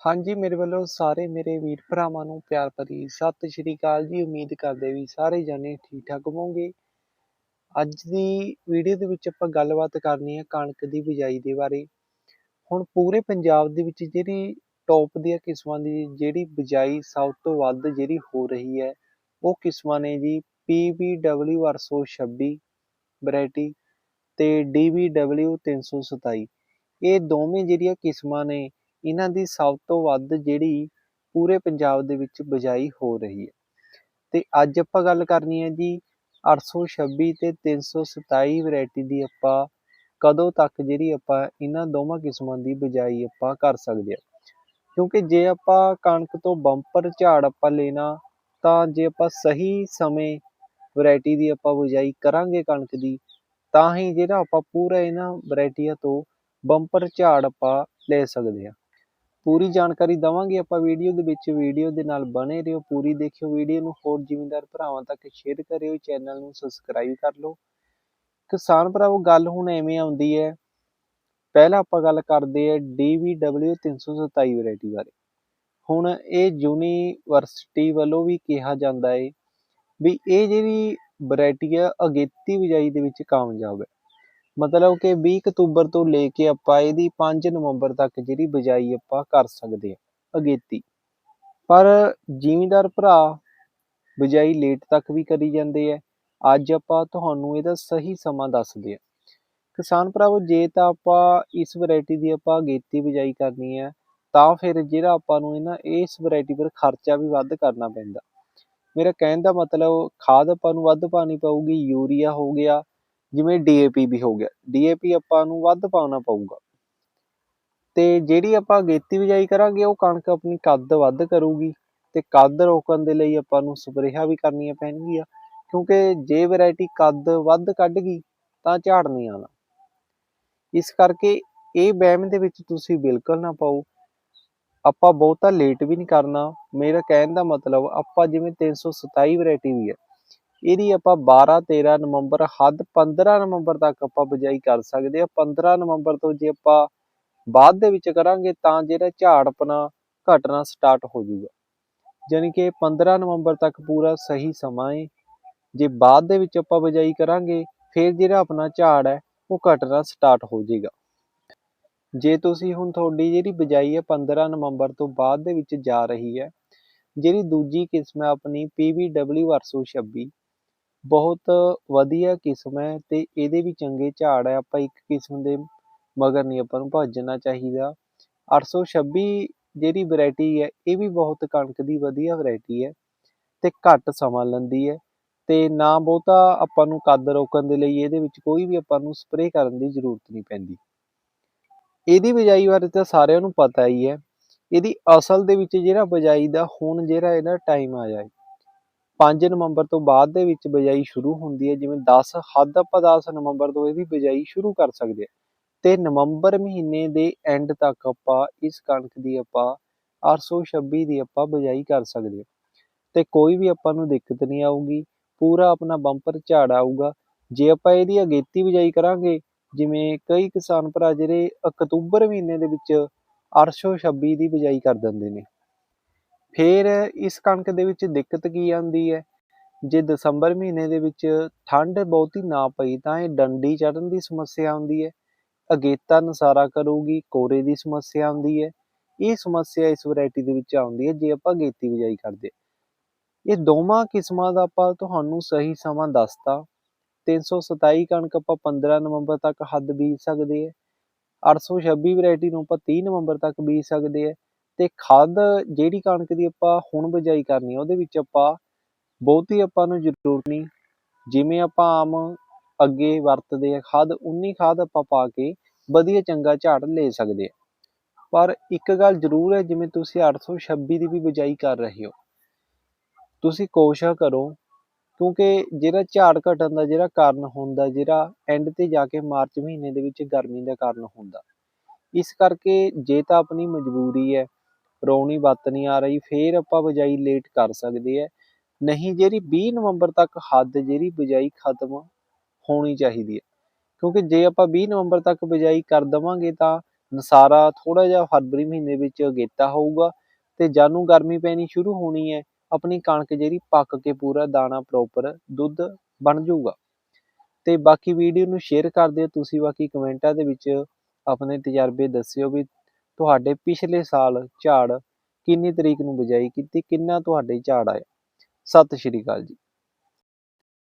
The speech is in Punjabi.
ਹਾਂਜੀ, ਮੇਰੇ ਵੱਲੋਂ ਸਾਰੇ ਮੇਰੇ ਵੀਰ ਭਰਾਵਾਂ ਨੂੰ ਪਿਆਰ ਭਰੀ ਸਤਿ ਸ਼੍ਰੀ ਅਕਾਲ ਜੀ। ਉਮੀਦ ਕਰਦੇ ਵੀ ਸਾਰੇ ਜਾਣੇ ਠੀਕ ਠਾਕ ਹੋਵੋਗੇ। ਅੱਜ ਦੀ ਵੀਡੀਓ ਦੇ ਵਿੱਚ ਆਪਾਂ ਗੱਲਬਾਤ ਕਰਨੀ ਹੈ ਕਣਕ ਦੀ ਬਿਜਾਈ ਦੇ ਬਾਰੇ। ਹੁਣ ਪੂਰੇ ਪੰਜਾਬ ਦੇ ਵਿੱਚ ਜਿਹੜੀ ਟੌਪ ਦੀਆਂ ਕਿਸਮਾਂ ਦੀ ਜਿਹੜੀ ਬਿਜਾਈ ਸਭ ਤੋਂ ਵੱਧ ਜਿਹੜੀ ਹੋ ਰਹੀ ਹੈ, ਉਹ ਕਿਸਮਾਂ ਨੇ ਜੀ? PBW 826 ਵੈਰਾਈਟੀ ਤੇ DBW 327 ਇਹ ਦੋਵੇਂ ਜਿਹੜੀਆਂ ਕਿਸਮਾਂ ਨੇ ਇਹਨਾਂ ਦੀ ਸਭ ਤੋਂ ਵੱਧ ਜਿਹੜੀ ਪੂਰੇ ਪੰਜਾਬ ਦੇ ਵਿੱਚ ਬਿਜਾਈ ਹੋ ਰਹੀ ਹੈ। ਤੇ ਅੱਜ ਆਪਾਂ ਗੱਲ ਕਰਨੀ ਹੈ ਜੀ 826 ਤੇ 327 ਵੈਰਾਈਟੀ ਦੀ ਆਪਾਂ ਕਦੋਂ ਤੱਕ ਜਿਹੜੀ ਆਪਾਂ ਇਹਨਾਂ ਦੋਵਾਂ ਕਿਸਮਾਂ ਦੀ ਬਿਜਾਈ ਆਪਾਂ ਕਰ ਸਕਦੇ ਹਾਂ। ਕਿਉਂਕਿ ਜੇ ਆਪਾਂ ਕਣਕ ਤੋਂ ਬੰਪਰ ਝਾੜ ਆਪਾਂ ਲੈਣਾ, ਤਾਂ ਜੇ ਆਪਾਂ ਸਹੀ ਸਮੇਂ ਵੈਰਾਈਟੀ ਦੀ ਆਪਾਂ ਬਿਜਾਈ ਕਰਾਂਗੇ ਕਣਕ ਦੀ, ਤਾਂ ਹੀ ਜਿਹੜਾ ਆਪਾਂ ਪੂਰਾ ਇਹਨਾਂ ਵੈਰਾਈਟੀਆਂ ਤੋਂ ਬੰਪਰ ਝਾੜ ਆਪਾਂ ਲੈ ਸਕਦੇ ਹਾਂ। ਪੂਰੀ ਜਾਣਕਾਰੀ ਦਵਾਂਗੇ ਆਪਾਂ ਵੀਡੀਓ ਦੇ ਵਿੱਚ। ਵੀਡੀਓ ਦੇ ਨਾਲ ਬਣੇ ਰਹੋ, ਪੂਰੀ ਦੇਖਿਓ ਵੀਡੀਓ ਨੂੰ। ਹੋਰ ਜ਼ਿਮੀਂਦਾਰ ਭਰਾਵਾਂ ਤੱਕ ਸ਼ੇਅਰ ਕਰਿਓ ਚੈਨਲ ਨੂੰ ਸਬਸਕ੍ਰਾਈਬ ਕਰ ਲਓ। ਕਿਸਾਨ ਭਰਾਵੋ, ਗੱਲ ਹੁਣ ਐਵੇਂ ਆਉਂਦੀ ਹੈ। ਪਹਿਲਾਂ ਆਪਾਂ ਗੱਲ ਕਰਦੇ ਆ DVW 327 ਵੈਰਾਈਟੀ ਬਾਰੇ। ਹੁਣ ਇਹ ਯੂਨੀਵਰਸਿਟੀ ਵੱਲੋਂ ਵੀ ਕਿਹਾ ਜਾਂਦਾ ਹੈ ਵੀ ਇਹ ਜਿਹੜੀ ਵੈਰਾਈਟੀ ਆ ਅਗੇਤੀ ਬਿਜਾਈ ਦੇ ਵਿੱਚ ਕਾਮਯਾਬ ਹੈ। ਮਤਲਬ ਕਿ 20 ਅਕਤੂਬਰ ਤੋਂ ਲੈ ਕੇ ਆਪਾਂ ਇਹਦੀ 5 ਨਵੰਬਰ ਤੱਕ ਜਿਹੜੀ ਬਿਜਾਈ ਆਪਾਂ ਕਰ ਸਕਦੇ ਹਾਂ, ਅਗੇਤੀ। ਪਰ ਜ਼ਿਮੀਂਦਾਰ ਭਰਾ ਬਿਜਾਈ ਲੇਟ ਤੱਕ ਵੀ ਕਰੀ ਜਾਂਦੇ ਆ। ਅੱਜ ਆਪਾਂ ਤੁਹਾਨੂੰ ਇਹਦਾ ਸਹੀ ਸਮਾਂ ਦੱਸਦੇ ਆ ਕਿਸਾਨ ਭਰਾਵੋ, ਜੇ ਤਾਂ ਆਪਾਂ ਇਸ ਵੈਰਾਈਟੀ ਦੀ ਆਪਾਂ ਅਗੇਤੀ ਬਿਜਾਈ ਕਰਨੀ ਹੈ ਤਾਂ ਫਿਰ ਜਿਹੜਾ ਆਪਾਂ ਨੂੰ ਇਹਨਾਂ ਇਸ ਵੈਰਾਈਟੀ ਪਰ ਖਰਚਾ ਵੀ ਵੱਧ ਕਰਨਾ ਪੈਂਦਾ। ਮੇਰਾ ਕਹਿਣ ਦਾ ਮਤਲਬ, ਖਾਦ ਆਪਾਂ ਨੂੰ ਵੱਧ ਪਾਣੀ ਪਊਗੀ, ਯੂਰੀਆ ਹੋ ਗਿਆ ਜਿਵੇਂ ਡੀਏਪੀ ਵੀ ਹੋ ਗਿਆ। ਡੀਏਪੀ ਆਪਾਂ ਨੂੰ ਵੱਧ ਪਾਉਣਾ ਪਊਗਾ। ਤੇ ਜਿਹੜੀ ਆਪਾਂ ਅਗੇਤੀ ਬਿਜਾਈ ਕਰਾਂਗੇ, ਉਹ ਕਣਕ ਆਪਣੀ ਕੱਦ ਵੱਧ ਕਰੂਗੀ ਤੇ ਕੱਦ ਰੋਕਣ ਦੇ ਲਈ ਆਪਾਂ ਨੂੰ ਸਪਰੇਹਾਂ ਵੀ ਕਰਨੀਆਂ ਪੈਣਗੀਆਂ, ਕਿਉਂਕਿ ਜੇ ਵੈਰਾਈਟੀ ਕੱਦ ਵੱਧ ਕੱਢ ਗਈ, ਤਾਂ ਝਾੜ ਨਹੀਂ ਆਉਣਾ। ਇਸ ਕਰਕੇ ਇਹ ਵਹਿਮ ਦੇ ਵਿੱਚ ਤੁਸੀਂ ਬਿਲਕੁਲ ਨਾ ਪਾਓ। ਆਪਾਂ ਬਹੁਤਾ ਲੇਟ ਵੀ ਨਹੀਂ ਕਰਨਾ। ਮੇਰਾ ਕਹਿਣ ਦਾ ਮਤਲਬ, ਆਪਾਂ ਜਿਵੇਂ 327 ਵੈਰਾਈਟੀ ਵੀ ਹੈ ਇਹਦੀ ਆਪਾਂ 12 13 ਨਵੰਬਰ, ਹੱਦ 15 ਨਵੰਬਰ ਤੱਕ ਆਪਾਂ ਬਿਜਾਈ ਕਰ ਸਕਦੇ ਆ 15 ਨਵੰਬਰ ਤੋਂ ਜੇ ਆਪਾਂ ਬਾਅਦ ਦੇ ਵਿੱਚ ਕਰਾਂਗੇ ਤਾਂ ਜਿਹੜਾ ਝਾੜ ਆਪਣਾ ਘਟਣਾ ਸਟਾਰਟ ਹੋ ਜਾਊਗਾ। ਯਾਨੀ ਕਿ 15 ਨਵੰਬਰ ਤੱਕ ਪੂਰਾ ਸਹੀ ਸਮਾਂ ਹੈ ਜੇ ਬਾਅਦ ਦੇ ਵਿੱਚ ਆਪਾਂ ਬਿਜਾਈ ਕਰਾਂਗੇ, ਫਿਰ ਜਿਹੜਾ ਆਪਣਾ ਝਾੜ ਹੈ, ਉਹ ਘਟਣਾ ਸਟਾਰਟ ਹੋ ਜਾਏਗਾ। ਜੇ ਤੁਸੀਂ ਹੁਣ ਤੁਹਾਡੀ ਜਿਹੜੀ ਬਿਜਾਈ ਹੈ 15 ਨਵੰਬਰ ਤੋਂ ਬਾਅਦ ਦੇ ਵਿੱਚ ਜਾ ਰਹੀ ਹੈ, ਜਿਹੜੀ ਦੂਜੀ ਕਿਸਮ ਹੈ ਆਪਣੀ PBW 826 ਬਹੁਤ ਵਧੀਆ ਕਿਸਮ ਹੈ ਅਤੇ ਇਹਦੇ ਵੀ ਚੰਗੇ ਝਾੜ ਹੈ। ਆਪਾਂ ਇੱਕ ਕਿਸਮ ਦੇ ਮਗਰ ਨਹੀਂ ਆਪਾਂ ਨੂੰ ਭੱਜਣਾ ਚਾਹੀਦਾ। 826 ਜਿਹੜੀ ਵਰਾਇਟੀ ਹੈ, ਇਹ ਵੀ ਬਹੁਤ ਕਣਕ ਦੀ ਵਧੀਆ ਵਰਾਇਟੀ ਹੈ ਅਤੇ ਘੱਟ ਸਮਾਂ ਲੈਂਦੀ ਹੈ ਅਤੇ ਨਾ ਬਹੁਤਾ ਆਪਾਂ ਨੂੰ ਕੱਦ ਰੋਕਣ ਦੇ ਲਈ ਇਹਦੇ ਵਿੱਚ ਕੋਈ ਵੀ ਆਪਾਂ ਨੂੰ ਸਪਰੇਅ ਕਰਨ ਦੀ ਜ਼ਰੂਰਤ ਨਹੀਂ ਪੈਂਦੀ। ਇਹਦੀ ਬਿਜਾਈ ਬਾਰੇ ਤਾਂ ਸਾਰਿਆਂ ਨੂੰ ਪਤਾ ਹੀ ਹੈ। ਇਹਦੀ ਅਸਲ ਦੇ ਵਿੱਚ ਜਿਹੜਾ ਬਿਜਾਈ ਦਾ ਹੁਣ ਜਿਹੜਾ ਇਹਦਾ ਟਾਈਮ ਆ ਜਾਏ 5 ਨਵੰਬਰ ਤੋਂ ਬਾਅਦ ਦੇ ਵਿੱਚ ਬਿਜਾਈ ਸ਼ੁਰੂ ਹੁੰਦੀ ਹੈ, ਜਿਵੇਂ 10 ਹੱਦ ਆਪਾਂ 10 ਨਵੰਬਰ ਤੋਂ ਇਹਦੀ ਬਿਜਾਈ ਸ਼ੁਰੂ ਕਰ ਸਕਦੇ ਹਾਂ। ਤੇ ਨਵੰਬਰ ਮਹੀਨੇ ਦੇ ਐਂਡ ਤੱਕ ਆਪਾਂ ਇਸ ਕਣਕ ਦੀ ਆਪਾਂ 826 ਦੀ ਆਪਾਂ ਬਿਜਾਈ ਕਰ ਸਕਦੇ ਹਾਂ। ਤੇ ਕੋਈ ਵੀ ਆਪਾਂ ਨੂੰ ਦਿੱਕਤ ਨਹੀਂ ਆਊਗੀ, ਪੂਰਾ ਆਪਣਾ ਬੰਪਰ ਝਾੜ ਆਊਗਾ। ਜੇ ਆਪਾਂ ਇਹਦੀ ਅਗੇਤੀ ਬਿਜਾਈ ਕਰਾਂਗੇ, ਜਿਵੇਂ ਕਈ ਕਿਸਾਨ ਭਰਾ ਜਿਹੜੇ ਅਕਤੂਬਰ ਮਹੀਨੇ ਦੇ ਵਿੱਚ 826 ਦੀ ਬਿਜਾਈ ਕਰ ਦਿੰਦੇ ਨੇ। ਫਿਰ ਇਸ ਕਣਕ ਦੇ ਵਿੱਚ ਦਿੱਕਤ ਕੀ ਆਉਂਦੀ ਹੈ? ਜੇ ਦਸੰਬਰ ਮਹੀਨੇ ਦੇ ਵਿੱਚ ਠੰਡ ਬਹੁਤੀ ਨਾ ਪਈ ਤਾਂ ਇਹ ਡੰਡੀ ਚੜਨ ਦੀ ਸਮੱਸਿਆ ਆਉਂਦੀ ਹੈ। ਅਗੇਤਾ ਨਸਾਰਾ ਕਰੂਗੀ, ਕੋਰੇ ਦੀ ਸਮੱਸਿਆ ਆਉਂਦੀ ਹੈ। ਇਹ ਸਮੱਸਿਆ ਇਸ ਵੈਰਾਈਟੀ ਦੇ ਵਿੱਚ ਆਉਂਦੀ ਹੈ ਜੇ ਆਪਾਂ ਅਗੇਤੀ ਬਿਜਾਈ ਕਰਦੇ ਇਹ ਦੋਵਾਂ ਕਿਸਮਾਂ ਦਾ ਆਪਾਂ ਤੁਹਾਨੂੰ ਸਹੀ ਸਮਾਂ ਦੱਸਤਾ। 327 ਕਣਕ ਆਪਾਂ 15 ਨਵੰਬਰ ਤੱਕ ਹੱਦ ਬੀਜ ਸਕਦੇ ਹਾਂ। 826 ਵੈਰਾਈਟੀ ਨੂੰ ਆਪਾਂ 30 ਨਵੰਬਰ ਤੱਕ ਬੀਜ ਸਕਦੇ ਹਾਂ। ਤੇ ਖਾਦ ਜਿਹੜੀ ਕਣਕ ਦੀ ਆਪਾਂ ਹੁਣ ਬਿਜਾਈ ਕਰਨੀ ਆ, ਉਹਦੇ ਵਿੱਚ ਆਪਾਂ ਬਹੁਤੀ ਆਪਾਂ ਨੂੰ ਜ਼ਰੂਰਤ ਨਹੀਂ। ਜਿਵੇਂ ਆਪਾਂ ਆਮ ਅੱਗੇ ਵਰਤਦੇ ਆ ਖਾਦ, ਉਨੀ ਖਾਦ ਆਪਾਂ ਪਾ ਕੇ ਵਧੀਆ ਚੰਗਾ ਝਾੜ ਲੈ ਸਕਦੇ ਆ। ਪਰ ਇੱਕ ਗੱਲ ਜ਼ਰੂਰ ਹੈ, ਜਿਵੇਂ ਤੁਸੀਂ 826 ਦੀ ਵੀ ਬਿਜਾਈ ਕਰ ਰਹੇ ਹੋ, ਤੁਸੀਂ ਕੋਸ਼ਿਸ਼ ਕਰੋ, ਕਿਉਂਕਿ ਜਿਹੜਾ ਝਾੜ ਘਟਣ ਦਾ, ਜਿਹੜਾ ਕਾਰਨ ਹੁੰਦਾ ਜਿਹੜਾ ਐਂਡ ਤੇ ਜਾ ਕੇ ਮਾਰਚ ਮਹੀਨੇ ਦੇ ਵਿੱਚ ਗਰਮੀ ਦਾ ਕਾਰਨ ਹੁੰਦਾ ਇਸ ਕਰਕੇ ਜੇ ਤਾਂ ਆਪਣੀ ਮਜਬੂਰੀ ਹੈ ਰੌਣੀ ਵੱਤ ਨਹੀਂ ਆ ਰਹੀ, ਫੇਰ ਆਪਾਂ ਬਿਜਾਈ ਲੇਟ ਕਰ ਸਕਦੇ ਆ। ਨਹੀਂ, ਜਿਹੜੀ 20 ਨਵੰਬਰ ਤੱਕ ਹੱਦ ਜਿਹੜੀ ਬਿਜਾਈ ਖਤਮ ਹੋਣੀ ਚਾਹੀਦੀ ਹੈ ਕਿਉਂਕਿ ਜੇ ਆਪਾਂ 20 ਨਵੰਬਰ ਤੱਕ ਬਿਜਾਈ ਕਰ ਦਵਾਂਗੇ ਤਾਂ ਨਸਾਰਾ ਥੋੜਾ ਜਿਹਾ ਫਰਵਰੀ ਮਹੀਨੇ ਵਿੱਚ ਅਗੇਤਾ ਹੋਊਗਾ ਤੇ ਜਾਨੂੰ ਗਰਮੀ ਪੈਣੀ ਸ਼ੁਰੂ ਹੋਣੀ ਹੈ, ਆਪਣੀ ਕਣਕ ਜਿਹੜੀ ਪੱਕ ਕੇ ਪੂਰਾ ਦਾਣਾ ਪ੍ਰੋਪਰ ਦੁੱਧ ਬਣ ਜਾਊਗਾ। ਤੇ ਬਾਕੀ ਵੀਡੀਓ ਨੂੰ ਸ਼ੇਅਰ ਕਰ ਦਿਓ, ਤੁਸੀਂ ਬਾਕੀ ਕਮੈਂਟਾਂ ਦੇ ਵਿੱਚ ਆਪਣੇ ਤਜਰਬੇ ਦੱਸਿਓ ਵੀ ਤੁਹਾਡੇ ਪਿਛਲੇ ਸਾਲ ਝਾੜ ਕਿੰਨੀ ਤਰੀਕ ਨੂੰ ਬਿਜਾਈ, ਕੀਤੀ ਕਿੰਨਾ ਤੁਹਾਡੇ ਝਾੜ ਆਇਆ? ਸਤਿ ਸ਼੍ਰੀ ਅਕਾਲ ਜੀ।